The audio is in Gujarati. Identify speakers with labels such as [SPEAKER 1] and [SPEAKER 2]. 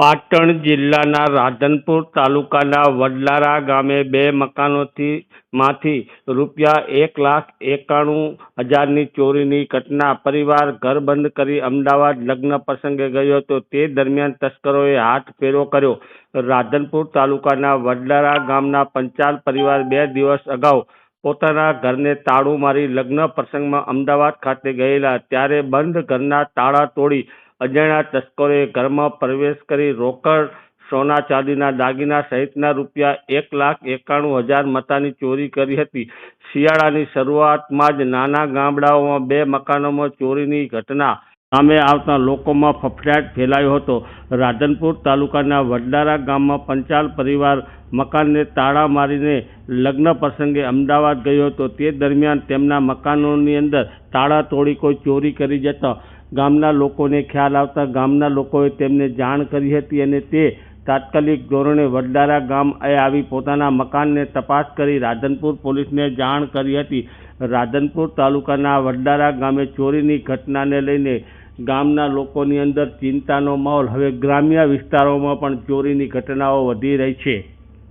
[SPEAKER 1] પાટણ જિલ્લાના રાધનપુર તાલુકાના વડલારા ગામે બે મકાનોથી માંથી રૂપિયા એક લાખ એકાણું હજારની ચોરીની ઘટના. પરિવાર ઘર બંધ કરી અમદાવાદ લગ્ન પ્રસંગે ગયો હતો. તે દરમિયાન તસ્કરોએ હાથ ફેરો કર્યો. રાધનપુર તાલુકાના વડલારા ગામના પંચાલ પરિવાર બે દિવસ અગાઉ પોતાના ઘરને તાળું મારી લગ્ન પ્રસંગમાં અમદાવાદ ખાતે ગયેલા. ત્યારે બંધ ઘરના તાળા તોડી અજાણ્યા તસ્કરોએ ઘરમાં પ્રવેશ કરી રોકડ, સોના ચાંદીના દાગીના સહિતના રૂપિયા એક લાખ એકાણું હજાર મતાની ચોરી કરી હતી. શિયાળાની શરૂઆતમાં જ નાના ગામડાઓમાં બે મકાનોમાં ચોરીની ઘટના સામે આવતા લોકોમાં ફફડાટ ફેલાયો હતો. રાધનપુર તાલુકાના વડદારા ગામમાં પંચાલ પરિવાર મકાનને તાળા મારીને લગ્ન પ્રસંગે અમદાવાદ ગયો હતો. તે દરમિયાન તેમના મકાનોની અંદર તાળા તોડી કોઈ ચોરી કરી જતા ગામના લોકોને ખ્યાલ આવતા ગામના લોકોએ તેમને જાણ કરી હતી અને તે તાત્કાલિક ધોરણે વડલારા ગામએ આવી પોતાના મકાનને તપાસ કરી રાધનપુર પોલીસને જાણ કરી હતી. રાધનપુર તાલુકાના વડલારા ગામે ચોરીની ઘટનાને લઈને ગામના લોકોની અંદર ચિંતાનો માહોલ. હવે ગ્રામ્ય વિસ્તારોમાં પણ ચોરીની ઘટનાઓ વધી રહી છે.